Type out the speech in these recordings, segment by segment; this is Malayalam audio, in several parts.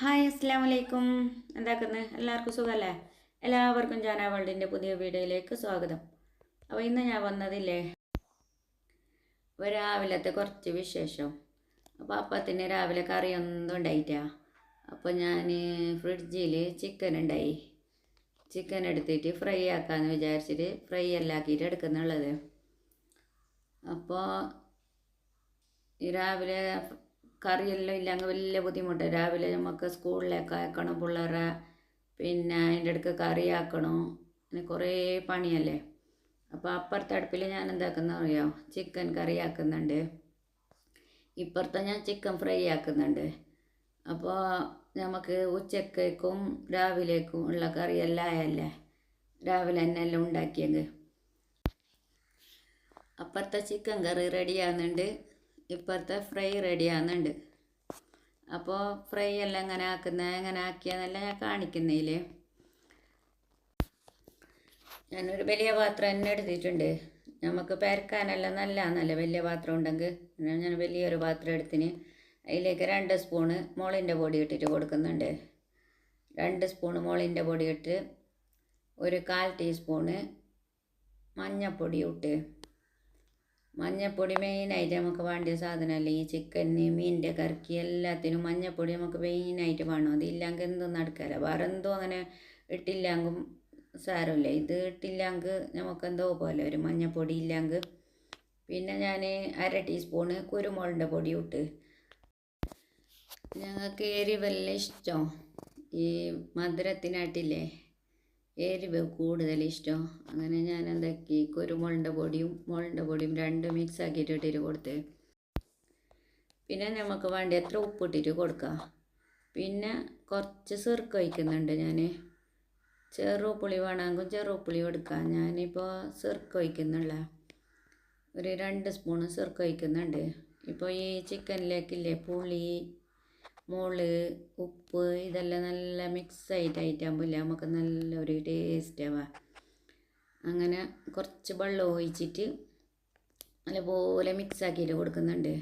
ഹായ് അസ്സാം വലൈക്കും എന്താക്കുന്നത് എല്ലാവർക്കും സുഖമല്ലേ എല്ലാവർക്കും ജാന വേൾഡിന്റെ പുതിയ വീഡിയോയിലേക്ക് സ്വാഗതം. അപ്പോൾ ഇന്ന് ഞാൻ വന്നതില്ലേ? രാവിലത്തെ കുറച്ച് വിശേഷം. അപ്പോൾ അപ്പത്തിന് രാവിലെ കറിയൊന്നും ഉണ്ടായിട്ടാ അപ്പോൾ ഞാൻ ഫ്രിഡ്ജിൽ ചിക്കൻ ഉണ്ടായി. ചിക്കൻ എടുത്തിട്ട് ഫ്രൈ ആക്കാമെന്ന് വിചാരിച്ചിട്ട് ഫ്രൈ അല്ലാക്കിയിട്ട് എടുക്കുന്നുള്ളത്. അപ്പോൾ രാവിലെ കറിയെല്ലാം ഇല്ലെങ്കിൽ വലിയ ബുദ്ധിമുട്ട്. രാവിലെ നമുക്ക് സ്കൂളിലേക്ക് അയക്കണം പിള്ളേരെ. പിന്നെ അതിന്റെ അടുക്ക് കറി ആക്കണം അങ്ങനെ കുറേ പണിയല്ലേ? അപ്പോൾ അപ്പുറത്തെ അടുപ്പിൽ ഞാൻ എന്താക്കുന്ന അറിയോ? ചിക്കൻ കറി ആക്കുന്നുണ്ട് ഇപ്പുറത്തെ ഞാൻ ചിക്കൻ ഫ്രൈ ആക്കുന്നുണ്ട്. അപ്പോൾ നമുക്ക് ഉച്ചക്കേക്കും രാവിലേക്കും ഉള്ള കറിയെല്ലാം ആയല്ലേ? രാവിലെ തന്നെ എല്ലാം ഉണ്ടാക്കിയെങ്കിൽ അപ്പുറത്തെ ചിക്കൻ കറി റെഡിയാകുന്നുണ്ട് ഇപ്പോഴത്തെ ഫ്രൈ റെഡിയാകുന്നുണ്ട് അപ്പോൾ ഫ്രൈ എല്ലാം എങ്ങനെ ആക്കുന്നത് എങ്ങനെ ആക്കിയെന്നെല്ലാം ഞാൻ കാണിക്കുന്നില്ലേ ഞാനൊരു വലിയ പാത്രം തന്നെ എടുത്തിട്ടുണ്ട്. നമുക്ക് പെരക്കാനെല്ലാം നല്ലതാണല്ലേ വലിയ പാത്രം ഉണ്ടെങ്കിൽ? ഞാൻ വലിയൊരു പാത്രം എടുത്തിന്. അതിലേക്ക് രണ്ട് സ്പൂണ് മുളിന്റെ പൊടി ഇട്ടിട്ട് കൊടുക്കുന്നുണ്ട്. രണ്ട് സ്പൂണ് മുളിന്റെ പൊടി ഇട്ട് ഒരു കാൽ ടീസ്പൂണ് മഞ്ഞൾപ്പൊടി ഇട്ട് മഞ്ഞപ്പൊടി മെയിനായിട്ട് നമുക്ക് വേണ്ട സാധനമല്ലേ ഈ ചിക്കന് മീനിന്റെ കറിക്ക് എല്ലാത്തിനും മഞ്ഞപ്പൊടി നമുക്ക് മെയിനായിട്ട് വേണം. അതില്ലെങ്കിൽ എന്തും നടക്കില്ല. വേറെ എന്തോ അങ്ങനെ ഇട്ടില്ലെങ്കിൽ സാരമില്ല. ഇത് ഇട്ടില്ലെങ്കിൽ നമുക്ക് എന്തോ പോലെ ഒരു മഞ്ഞപ്പൊടി ഇല്ലെങ്കിൽ പിന്നെ ഞാൻ അര ടീസ്പൂണ് കുരുമുളകിന്റെ പൊടി ഇട്ട്. ഞങ്ങൾക്ക് എരിവെല്ലാം ഇഷ്ടം? ഈ മധുരത്തിനായിട്ടില്ലേ? എരിവ് കൂടുതൽ ഇഷ്ടം അങ്ങനെ ഞാൻ എന്താക്കി? കുരുമുളകിന്റെ പൊടിയും മുളകിന്റെ പൊടിയും രണ്ടും മിക്സ് ആക്കിയിട്ട് ഇട്ടിട്ട് കൊടുത്ത്. പിന്നെ നമുക്ക് വേണ്ടി എത്ര ഉപ്പിട്ടിട്ട് കൊടുക്കുക പിന്നെ കുറച്ച് സെർക്ക് ഒഴിക്കുന്നുണ്ട് ഞാൻ ചെറുപ്പുളി വേണമെങ്കിൽ ചെറുപ്പുളി കൊടുക്കാം ഞാനിപ്പോൾ സെർക്ക് ഒഴിക്കുന്നുള്ള. ഒരു രണ്ട് സ്പൂണ് സെർക്ക് ഒഴിക്കുന്നുണ്ട്. ഇപ്പോൾ ഈ ചിക്കനിലേക്കില്ലേ പുളി മുളക് ഉപ്പ് ഇതെല്ലാം നല്ല മിക്സ് ആയിട്ട് ആയിട്ടാകുമ്പോൾ നമുക്ക് നല്ല ഒരു ടേസ്റ്റ് ആവാം. അങ്ങനെ കുറച്ച് വെള്ളം ഒഴിച്ചിട്ട് നല്ലപോലെ മിക്സ് ആക്കിയിട്ട് കൊടുക്കുന്നുണ്ട്.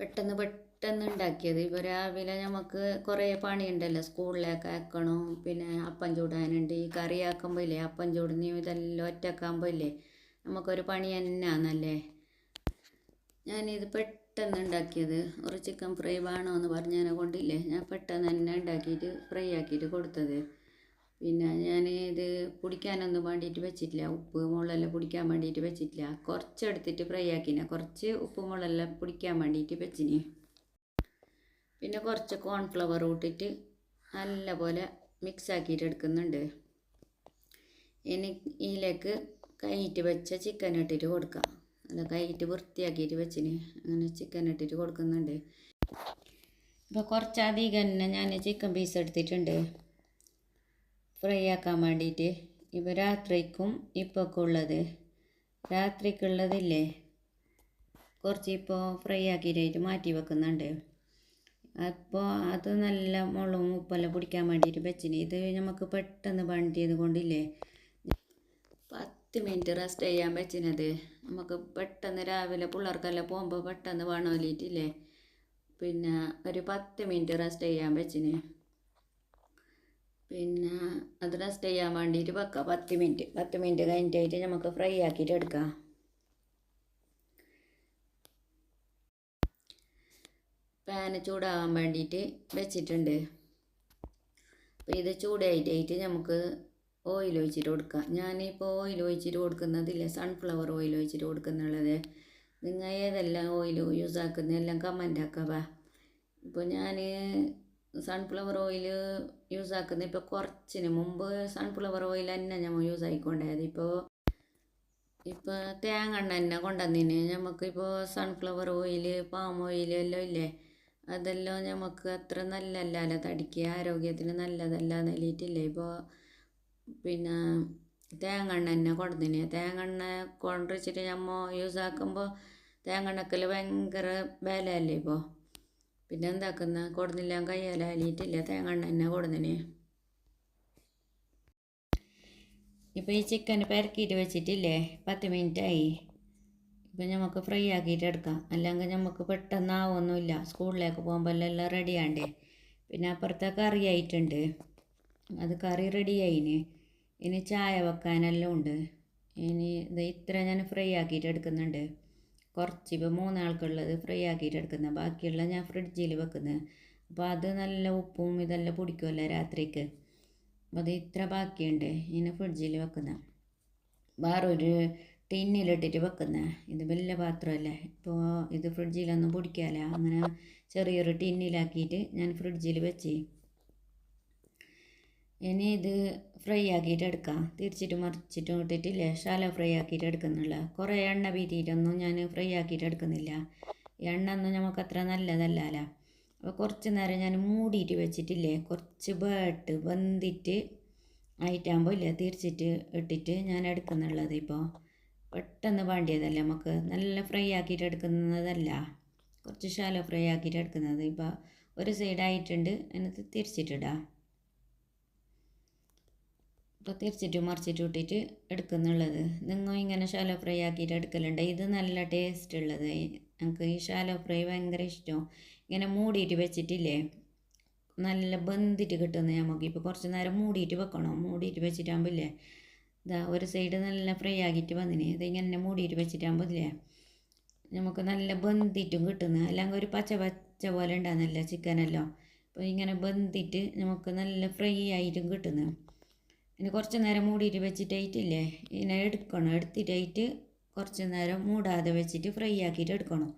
പെട്ടെന്ന് പെട്ടെന്ന് ഉണ്ടാക്കിയത്. ഇപ്പോൾ രാവിലെ നമുക്ക് കുറേ പണിയുണ്ടല്ലോ. സ്കൂളിലേക്ക് ആക്കണം പിന്നെ അപ്പം ചൂടാനുണ്ട്. ഈ കറി ആക്കുമ്പോൾ ഇല്ലേ അപ്പം ചൂടുന്ന ഇതെല്ലാം ഒറ്റക്കാകുമ്പോൾ ഇല്ലേ നമുക്കൊരു പണി തന്നെയാണല്ലേ ഞാനിത് പെട്ടെന്ന് ഉണ്ടാക്കിയത് ഒരു ചിക്കൻ ഫ്രൈ വേണോ എന്ന് പറഞ്ഞതിനെ കൊണ്ടില്ലേ. ഞാൻ പെട്ടെന്ന് തന്നെ ഉണ്ടാക്കിയിട്ട് ഫ്രൈ ആക്കിയിട്ട് കൊടുത്തത്. പിന്നെ ഞാൻ ഇത് പൊടിക്കാനൊന്നും വേണ്ടിയിട്ട് വെച്ചിട്ടില്ല. ഉപ്പ് മുളകെല്ലാം പൊടിക്കാൻ വേണ്ടിയിട്ട് വെച്ചിട്ടില്ല. കുറച്ച് എടുത്തിട്ട് ഫ്രൈ ആക്കിനെ. കുറച്ച് ഉപ്പ് മുളകെല്ലാം പൊടിക്കാൻ വേണ്ടിയിട്ട് വെച്ചിന്. പിന്നെ കുറച്ച് കോൺഫ്ലവർ ഇട്ടിട്ട് നല്ലപോലെ മിക്സ് ആക്കിയിട്ട് എടുക്കുന്നുണ്ട്. ഇനി ഇതിലേക്ക് കഴിഞ്ഞിട്ട് വെച്ച ചിക്കൻ ഇട്ടിട്ട് കൊടുക്കാം. അല്ല കഴിഞ്ഞിട്ട് വൃത്തിയാക്കിയിട്ട് വെച്ചിന്. അങ്ങനെ ചിക്കൻ ഇട്ടിട്ട് കൊടുക്കുന്നുണ്ട്. ഇപ്പോൾ കുറച്ചധികം തന്നെ ഞാൻ ചിക്കൻ പീസ് എടുത്തിട്ടുണ്ട്. ഫ്രൈ ആക്കാൻ വേണ്ടിയിട്ട്. ഇപ്പോൾ രാത്രിക്കും ഇപ്പൊക്കെ ഉള്ളത് രാത്രിക്കുള്ളതില്ലേ? കുറച്ച് ഇപ്പോൾ ഫ്രൈ ആക്കിയിട്ട് മാറ്റി വെക്കുന്നുണ്ട്. അപ്പോൾ അത് നല്ല മുളകും ഉപ്പെല്ലാം പിടിക്കാൻ വേണ്ടിയിട്ട് വെച്ചിന്. ഇത് നമുക്ക് പെട്ടെന്ന് പണിയത് കൊണ്ടില്ലേ? പത്ത് മിനിറ്റ് റെസ്റ്റ് ചെയ്യാൻ പറ്റുന്നത് നമുക്ക് പെട്ടെന്ന് രാവിലെ പിള്ളേർക്കെല്ലാം പോകുമ്പോൾ പെട്ടെന്ന് വേണമല്ലേ പിന്നെ ഒരു പത്ത് മിനിറ്റ് റെസ്റ്റ് ചെയ്യാൻ പറ്റിന്. പിന്നെ അത് റെസ്റ്റ് ചെയ്യാൻ വേണ്ടിയിട്ട് വെക്കാം പത്ത് മിനിറ്റ്. പത്ത് മിനിറ്റ് കഴിഞ്ഞിട്ടായിട്ട് നമുക്ക് ഫ്രൈ ആക്കിയിട്ട് എടുക്കാം. പാന് ചൂടാവാൻ വേണ്ടിയിട്ട് വെച്ചിട്ടുണ്ട്. അപ്പോൾ ഇത് ചൂടായിട്ടായിട്ട് നമുക്ക് ഓയിൽ ഒഴിച്ചിട്ട് കൊടുക്കുക. ഞാനിപ്പോൾ ഓയിൽ ഒഴിച്ചിട്ട് കൊടുക്കുന്നതില്ല? സൺഫ്ലവർ ഓയിൽ ഒഴിച്ചിട്ട് കൊടുക്കുന്നുള്ളത്. നിങ്ങൾ ഏതെല്ലാം ഓയിൽ യൂസ് ആക്കുന്ന എല്ലാം കമന്റ് ആക്കുക ഇപ്പോൾ ഞാൻ സൺഫ്ലവർ ഓയിൽ യൂസ് ആക്കുന്നത് ഇപ്പോൾ കുറച്ചിന് മുമ്പ് സൺഫ്ലവർ ഓയിൽ തന്നെ നമ്മൾ യൂസ് ആയിക്കൊണ്ടായത്. ഇപ്പോൾ ഇപ്പോൾ തേങ്ങ തന്നെ കൊണ്ടുവന്നിന്. നമുക്കിപ്പോൾ സൺഫ്ലവർ ഓയിൽ പാം ഓയിൽ എല്ലാം ഇല്ലേ? അതെല്ലാം നമുക്ക് അത്ര നല്ലതല്ല തടിക്ക് ആരോഗ്യത്തിന് നല്ലതല്ല നെല്ലിട്ടില്ലേ ഇപ്പോൾ പിന്നെ തേങ്ങ എണ്ണ തന്നെ കൊണ്ടുതന്നെ തേങ്ങ എണ്ണ കൊണ്ടുവച്ചിട്ട് നമ്മൾ യൂസ് ആക്കുമ്പോൾ തേങ്ങ എണ്ണക്കൽ ഭയങ്കര വിലയല്ലേ ഇപ്പോൾ പിന്നെ എന്താക്കുന്ന? കൊടുന്നില്ല കയ്യാല അലിയിട്ടില്ല. തേങ്ങ എണ്ണ തന്നെ കൊടുന്നിന്. ഇപ്പോൾ ഈ ചിക്കൻ പെരക്കിയിട്ട് വെച്ചിട്ടില്ലേ? പത്ത് മിനിറ്റായി. ഇപ്പം നമുക്ക് ഫ്രൈ ആക്കിയിട്ട് എടുക്കാം. അല്ലെങ്കിൽ നമുക്ക് പെട്ടെന്ന് ആവൊന്നുമില്ല സ്കൂളിലേക്ക് പോകുമ്പോൾ എല്ലാം റെഡി ആണ്ടേ പിന്നെ അപ്പുറത്തെ കറി ആയിട്ടുണ്ട്. അത് കറി റെഡി ആയിന്. ഇനി ചായ വെക്കാനെല്ലാം ഉണ്ട്. ഇനി ഇത് ഇത്ര ഞാൻ ഫ്രൈ ആക്കിയിട്ട് എടുക്കുന്നുണ്ട്. കുറച്ച് ഇപ്പോൾ മൂന്നാൾക്കുള്ളത് ഫ്രൈ ആക്കിയിട്ട് എടുക്കുന്നത് ബാക്കിയുള്ള ഞാൻ ഫ്രിഡ്ജിൽ വെക്കുന്നത് അപ്പോൾ അത് നല്ല ഉപ്പും ഇതെല്ലാം പിടിക്കുമല്ലോ രാത്രിക്ക്. അപ്പോൾ അത് ഇത്ര ബാക്കിയുണ്ട്. ഇനി ഫ്രിഡ്ജിൽ വെക്കുന്ന. വേറൊരു ടിന്നിലിട്ടിട്ട് വെക്കുന്ന. ഇത് വലിയ പാത്രമല്ലേ. ഇപ്പോൾ ഇത് ഫ്രിഡ്ജിലൊന്നും പിടിക്കാല്ല. അങ്ങനെ ചെറിയൊരു ടിന്നിലാക്കിയിട്ട് ഞാൻ ഫ്രിഡ്ജിൽ വെച്ച് ഇനി ഇത് ഫ്രൈ ആക്കിയിട്ട് എടുക്കാം. തിരിച്ചിട്ട് മറിച്ചിട്ടും ഇട്ടിട്ടില്ലേ? ശാല ഫ്രൈ ആക്കിയിട്ട് എടുക്കുന്നില്ല കുറേ എണ്ണ പീറ്റിയിട്ടൊന്നും ഞാൻ ഫ്രൈ ആക്കിയിട്ട് എടുക്കുന്നില്ല. എണ്ണ ഒന്നും നമുക്ക് അത്ര നല്ലതല്ലല്ല. അപ്പോൾ കുറച്ച് നേരം ഞാൻ മൂടിയിട്ട് വെച്ചിട്ടില്ലേ? കുറച്ച് ബേട്ട് വെന്തിട്ട് ആയിട്ടാകുമ്പോൾ ഇല്ലേ? തിരിച്ചിട്ട് ഇട്ടിട്ട് ഞാൻ എടുക്കുന്നുള്ളത് ഇപ്പോൾ പെട്ടെന്ന് വേണ്ടിയതല്ല നമുക്ക്? നല്ല ഫ്രൈ ആക്കിയിട്ട് എടുക്കുന്നതല്ല. കുറച്ച് ശാല ഫ്രൈ ആക്കിയിട്ട് എടുക്കുന്നത്. ഇപ്പോൾ ഒരു സൈഡായിട്ടുണ്ട് അതിനകത്ത് തിരിച്ചിട്ടിടാം. ഇപ്പോൾ തിരിച്ചിട്ട് മറിച്ചിട്ട് ഇട്ടിട്ട് എടുക്കുന്നുള്ളത്. നിങ്ങൾ ഇങ്ങനെ ഷാലോ ഫ്രൈ ആക്കിയിട്ട് എടുക്കലുണ്ട്. ഇത് നല്ല ടേസ്റ്റ് ഉള്ളത്. ഞങ്ങൾക്ക് ഈ ഷാലോ ഫ്രൈ ഭയങ്കര ഇഷ്ടം. ഇങ്ങനെ മൂടിയിട്ട് വെച്ചിട്ടില്ലേ? നല്ല ബന്ധിട്ട് കിട്ടുന്നത് നമുക്ക്. ഇപ്പോൾ കുറച്ച് നേരം മൂടിയിട്ട് വെക്കണം. മൂടിയിട്ട് വെച്ചിട്ടാകുമ്പോൾ ഇതാ ഒരു സൈഡ് നല്ല ഫ്രൈ ആക്കിയിട്ട് വന്നിന്. ഇത് ഇങ്ങനെ മൂടിയിട്ട് വെച്ചിട്ടാകുമ്പോൾ ഇല്ലേ നമുക്ക് നല്ല ബന്ധിട്ടും കിട്ടുന്നത് അല്ലെങ്കിൽ ഒരു പച്ച പച്ച പോലെ ഉണ്ടാകുന്നില്ല ചിക്കനെല്ലാം. അപ്പോൾ ഇങ്ങനെ ബന്ധിട്ട് നമുക്ക് നല്ല ഫ്രൈ ആയിട്ടും കിട്ടുന്നത് ഇനി കുറച്ച് നേരം മൂടിയിട്ട് വെച്ചിട്ടായിട്ടില്ലേ ഇതിനെ എടുക്കണം. എടുത്തിട്ടായിട്ട് കുറച്ച് നേരം മൂടാതെ വെച്ചിട്ട് ഫ്രൈ ആക്കിയിട്ട് എടുക്കണം.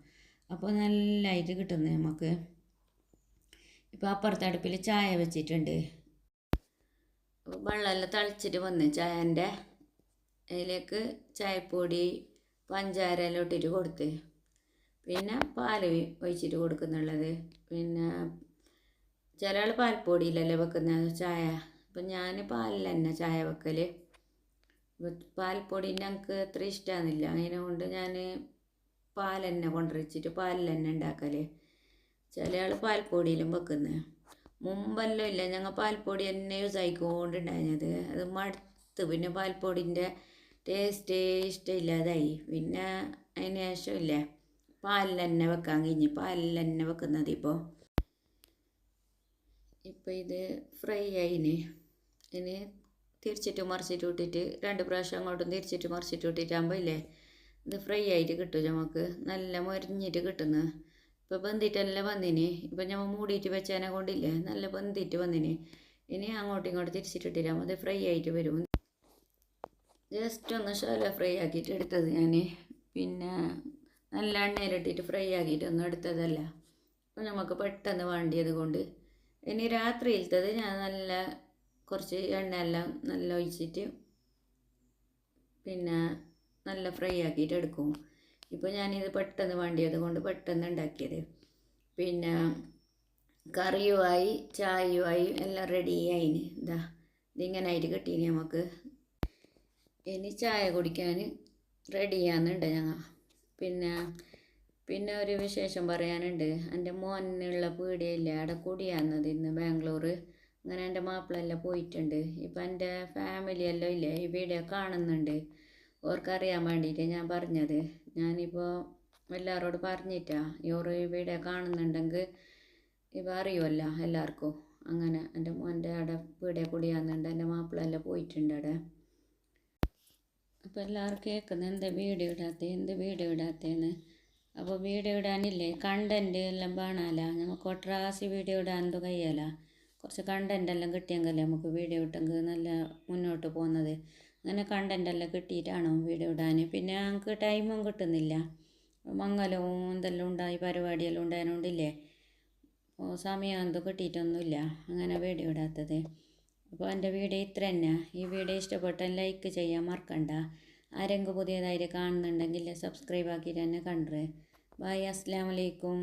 അപ്പോൾ നല്ലതായിട്ട് കിട്ടുന്നത് നമുക്ക് ഇപ്പോൾ അപ്പുറത്തെ അടുപ്പിൽ ചായ വെച്ചിട്ടുണ്ട്. വെള്ളമെല്ലാം തളിച്ചിട്ട് വന്ന് ചായന്റെ അതിലേക്ക് ചായപ്പൊടി പഞ്ചാര എല്ലാം ഇട്ടിട്ട് കൊടുത്ത്. പിന്നെ പാൽ ഒഴിച്ചിട്ട് കൊടുക്കുന്നുള്ളത്. പിന്നെ ചില ആൾ പാൽപ്പൊടിയിലല്ലേ വെക്കുന്ന ചായ. അപ്പം ഞാൻ പാലിൽ തന്നെ ചായ വെക്കൽ പാൽപ്പൊടി ഞങ്ങൾക്ക് അത്ര ഇഷ്ടമാകുന്നില്ല അതിനെ കൊണ്ട് ഞാൻ പാൽ തന്നെ കൊണ്ടുവച്ചിട്ട് പാലിൽ തന്നെ ഉണ്ടാക്കൽ ചില ആൾ പാൽപ്പൊടിയിലും വെക്കുന്നത് മുമ്പെല്ലാം ഇല്ല. ഞങ്ങൾ പാൽപ്പൊടി തന്നെ യൂസ് ആയിക്കൊണ്ടുണ്ടായിരുന്നത് അത് മടുത്ത്. പിന്നെ പാൽപ്പൊടിന്റെ ടേസ്റ്റ് ഇഷ്ടമില്ലാതായി. പിന്നെ അതിന് ശേഷം ഇല്ലേ? പാലിൽ തന്നെ വെക്കാൻ കഴിഞ്ഞ്. പാലിൽ തന്നെ വെക്കുന്നത് ഇപ്പോൾ ഇപ്പോൾ ഇത് ഫ്രൈ ആയിന്. ഇനി തിരിച്ചിട്ട് മറിച്ചിട്ട് ഇട്ടിട്ട് രണ്ട് പ്രാവശ്യം അങ്ങോട്ടും തിരിച്ചിട്ട് മറിച്ചിട്ട് ഇട്ടിട്ടാകുമ്പോൾ ഇല്ലേ? ഇത് ഫ്രൈ ആയിട്ട് കിട്ടും നമുക്ക് നല്ല മൊരിഞ്ഞിട്ട് കിട്ടുന്നു. ഇപ്പോൾ ബന്ധിട്ടല്ല വന്നിന്? ഇപ്പം നമ്മൾ മൂടിയിട്ട് വെച്ചതിനെ കൊണ്ടില്ലേ? നല്ല ബന്ധിട്ട് വന്നിന്. ഇനി അങ്ങോട്ടും ഇങ്ങോട്ടും തിരിച്ചിട്ടിട്ടാകുമ്പോൾ അത് ഫ്രൈ ആയിട്ട് വരും. ജസ്റ്റ് ഒന്ന് ശല ഫ്രൈ ആക്കിയിട്ട് എടുത്തത് ഞാൻ പിന്നെ നല്ല എണ്ണയിലിട്ടിട്ട് ഫ്രൈ ആക്കിയിട്ട് ഒന്നും എടുത്തതല്ല. അപ്പോൾ നമുക്ക് പെട്ടെന്ന് വേണ്ടിയത് കൊണ്ട്. ഇനി രാത്രിയിലത്തത് ഞാൻ നല്ല കുറച്ച് എണ്ണയെല്ലാം നല്ല ഒഴിച്ചിട്ട് പിന്നെ നല്ല ഫ്രൈ ആക്കിയിട്ട് എടുക്കും. ഇപ്പോൾ ഞാനിത് പെട്ടെന്ന് വേണ്ടിയത് കൊണ്ട് പെട്ടെന്ന് ഉണ്ടാക്കിയത്. പിന്നെ കറിയുമായി ചായയുമായി എല്ലാം റെഡി ആയിന്. ഇതാ ഇതിങ്ങനെ ആയിട്ട് കിട്ടീന് നമുക്ക് ഇനി ചായ കുടിക്കാൻ റെഡിയാകുന്നുണ്ട് ഞങ്ങൾ പിന്നെ പിന്നെ ഒരു വിശേഷം പറയാനുണ്ട്. എന്റെ മോനുള്ള പീടിയയില്ല അവിടെ കൂടിയാന്നത് ഇന്ന് ബാംഗ്ലൂർ അങ്ങനെ എന്റെ മാപ്പിളെല്ലാം പോയിട്ടുണ്ട്. ഇപ്പം എന്റെ ഫാമിലി എല്ലാം ഇല്ലേ? ഈ വീഡിയോ കാണുന്നുണ്ട്. ഓർക്കറിയാൻ വേണ്ടിയിട്ട് ഞാൻ പറഞ്ഞത്. ഞാനിപ്പോൾ എല്ലാവരോട് പറഞ്ഞിട്ടാ. ഇവർ ഈ വീഡിയോ കാണുന്നുണ്ടെങ്കിൽ ഇവ അറിയുമല്ലോ എല്ലാവർക്കും അങ്ങനെ എന്റെ മോന്റെ അവിടെ വീടെ കുടിയാകുന്നുണ്ട് എന്റെ മാപ്പിളെല്ലാം പോയിട്ടുണ്ട് അവിടെ അപ്പോൾ എല്ലാവരും കേൾക്കുന്നത് എന്താ വീഡിയോ ഇടാത്ത? എന്ത് വീഡിയോ ഇടാത്തതെന്ന് അപ്പോൾ വീഡിയോ ഇടാനില്ലേ? കണ്ടന്റ് എല്ലാം വേണമല്ല നമുക്ക് ഒട്ടറാസി വീഡിയോ ഇടാൻ കഴിയല? കുറച്ച് കണ്ടന്റ് എല്ലാം കിട്ടിയെങ്കിലേ നമുക്ക് വീഡിയോ ഇട്ടെങ്കിൽ നല്ല മുന്നോട്ട് പോകുന്നത്. അങ്ങനെ കണ്ടന്റ് എല്ലാം കിട്ടിയിട്ടാണ് വീഡിയോ ഇടാൻ പിന്നെ ഞങ്ങൾക്ക് ടൈമും കിട്ടുന്നില്ല. മംഗലവും എന്തെല്ലാം ഉണ്ടായി പരിപാടിയെല്ലാം ഉണ്ടായതുകൊണ്ടില്ലേ അപ്പോൾ സമയം എന്തോ കിട്ടിയിട്ടൊന്നുമില്ല. അങ്ങനെ വീഡിയോ ഇടാത്തത്. അപ്പോൾ എന്റെ വീഡിയോ ഇത്ര തന്നെ. ഈ വീഡിയോ ഇഷ്ടപ്പെട്ടാൽ ലൈക്ക് ചെയ്യാൻ മറക്കണ്ട. ആരെങ്കിലും പുതിയതായിട്ട് കാണുന്നുണ്ടെങ്കിൽ സബ്സ്ക്രൈബ് ആക്കിയിട്ട് തന്നെ കണ്ടേ. ബായ് അസ്സാം വലൈക്കും